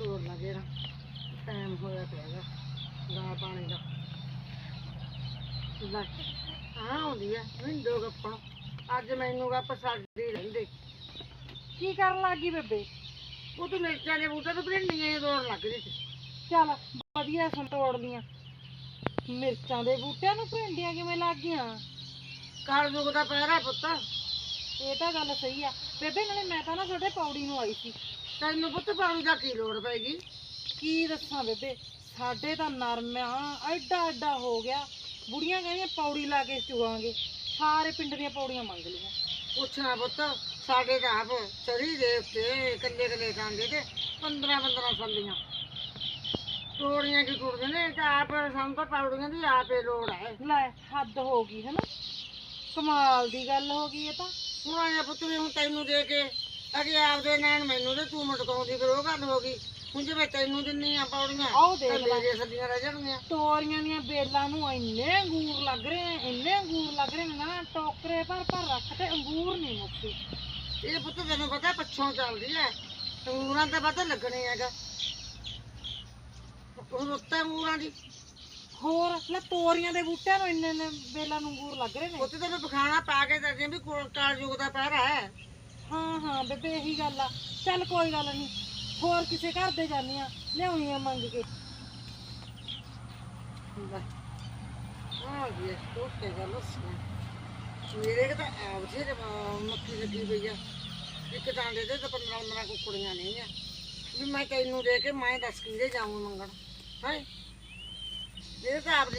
ਤੋੜ ਲਾ ਟਾਈਮ ਹੋਇਆ ਪਿਆਗਾ ਗਾਂ ਪਾਣੀ ਦਾ। ਲੈ ਆ ਆਉਂਦੀ ਆ ਵਿੰਡੋ ਗੱਪਣ। ਅੱਜ ਮੈਨੂੰ ਗੱਪ ਸਾਡੀ ਰਹਿੰਦੇ। ਕੀ ਕਰਨ ਲੱਗੀ ਬੇਬੇ? ਉਹ ਤੂੰ ਮਿਰਚਾਂ ਦੇ ਬੂਟੇ ਤੋਂ ਭਿੰਡੀਆਂ ਹੀ ਤੋੜ ਲੱਗ ਰਹੀ ਚੱਲ, ਵਧੀਆ ਸੰਤੋੜ ਮਿਰਚਾਂ ਦੇ ਬੂਟਿਆਂ ਨੂੰ ਭਿੰਡੀਆਂ ਕਿਵੇਂ ਲੱਗ ਗਈਆਂ ਕਾਲ ਜੁਗ ਦਾ ਪਹਿਰਾ ਪੁੱਤ। ਇਹ ਤਾਂ ਗੱਲ ਸਹੀ ਆ। ਬੇਬੇ, ਨਾਲੇ ਮੈਂ ਤਾਂ ਨਾ ਤੁਹਾਡੇ ਪੌੜੀ ਨੂੰ ਆਈ ਸੀ। ਤੈਨੂੰ ਪੁੱਤ ਪਾਣੀ ਦਾ ਕੀ ਲੋੜ ਪੈਗੀ ਕੀ ਦੱਸਾਂ ਬੇਬੇ? ਸਾਡੇ ਤਾਂ ਨਰਮ ਆ, ਐਡਾ ਐਡਾ ਹੋ ਗਿਆ। ਬੁੜੀਆਂ ਕਹਿੰਦੀਆਂ ਪੌੜੀ ਲਾ ਕੇ ਚੁਆਂਗੇ। ਸਾਰੇ ਪਿੰਡ ਦੀਆਂ ਪੌੜੀਆਂ ਮੰਗ ਲਈਆਂ। ਪੁੱਛਣਾ ਪੁੱਤ, ਸਾਡੇ ਤਾਂ ਆਪ ਚੜੀ ਦੇ ਉੱਤੇ ਕੱਲੇ ਕੱਲੇ ਖਾਂਦੇ ਤੇ 15 15 ਸੰਦੀਆਂ ਤੋੜੀਆਂ ਕੀ ਟੁੱਟਦੇ ਨੇ? ਇਹ ਤਾਂ ਆਪ ਸਾਨੂੰ ਤਾਂ ਪਾਉੜੀਆਂ ਦੀ ਆਪੇ ਲੋੜ ਹੈ। ਲੈ, ਹੱਦ ਹੋ ਗਈ ਹੈ ਨਾ ਕਮਾਲ ਦੀ ਗੱਲ ਹੋ ਗਈ ਇਹ ਤਾਂ। ਹੁਣ ਆਇਆ ਪੁੱਤ ਵੀ ਹੁਣ ਤੈਨੂੰ ਦੇ ਕੇ। ਅਗੇ ਆਪਦੇ ਨੈਣ ਮੈਨੂੰ ਤੇ ਤੂੰ ਮਟਕਾਉਂਦੀ ਫਿਰ ਉਹ ਗੱਲ ਹੋ ਗਈ। ਹੁਣ ਜਿਵੇਂ ਤੈਨੂੰ ਦਿੰਨੀ ਆ ਪੌੜੀਆਂ ਆਓ ਦੇਖ ਲੈ। ਕੱਲੇ ਸੰਦੀਆਂ ਰਹਿ ਜਾਣਗੀਆਂ। ਤੋਰੀਆਂ ਦੀਆਂ ਬੇਲਾਂ ਨੂੰ ਇੰਨੇ ਅੰਗੂਰ ਲੱਗ ਰਹੇ ਆ ਇੰਨੇ ਅੰਗੂਰ ਲੱਗ ਰਹੇ ਨੇ ਨਾ ਟੋਕਰੇ ਭਰ ਭਰ ਰੱਖ ਤੇ ਅੰਗੂਰ ਨਹੀਂ ਮੁੱਕਦੇ। ਇਹ ਪੁੱਤ ਤੈਨੂੰ ਪਤਾ ਪੱਛੋਂ ਚੱਲਦੀ ਐ ਅੰਗੂਰਾਂ ਤੇ ਪਤਾ ਲੱਗਣੇ ਹੈਗਾ। ਉਹ ਉੱਤੇ ਅੰਗੂਰਾਂ ਦੀ। ਹੋਰ ਲੈ ਤੋਰੀਆਂ ਦੇ ਬੂਟਿਆਂ ਨੂੰ ਇੰਨੇ ਇੰਨੇ ਬੇਲਾਂ ਨੂੰ ਅੰਗੂਰ ਲੱਗ ਰਹੇ ਨੇ। ਉੱਤੇ ਤੈਨੂੰ ਪਖਾਣਾ ਪਾ ਕੇ ਦੱਸਦੇ ਵੀ ਕੋਲ ਕਾਲ ਯੁਗ ਦਾ ਪਹਿਰਾ ਹੈ ਹਾਂ ਹਾਂ, ਬੇਬੇ, ਇਹੀ ਗੱਲ ਆ। ਚੱਲ ਕੋਈ ਗੱਲ ਨਹੀਂ ਹੋਰ ਕਿਸੇ ਘਰ ਦੇ ਜਾਂਦੇ ਆ ਲਿਆਉਣੀਆਂ ਮੰਗ ਕੇ। ਆ ਗਿਆ ਟੋਟੇ ਦਾ ਮੇਰੇ ਤਾਂ ਆਪ ਜੀ ਮੱਕੀ ਲੱਗੀ ਪਈ ਆ। ਇੱਕ ਟਾਂਡੇ ਤੇ ਤਾਂ 15 15 ਕੁੱਕੜੀਆਂ ਨਹੀਂ ਆ। ਵੀ ਮੈਂ ਤੈਨੂੰ ਦੇ ਕੇ, ਮੈਂ ਦੱਸ ਕਿੰਦੇ ਜਾਊਂ ਮੰਗਣ। ਹੈ? ਇਹ ਤਾਂ ਆਪ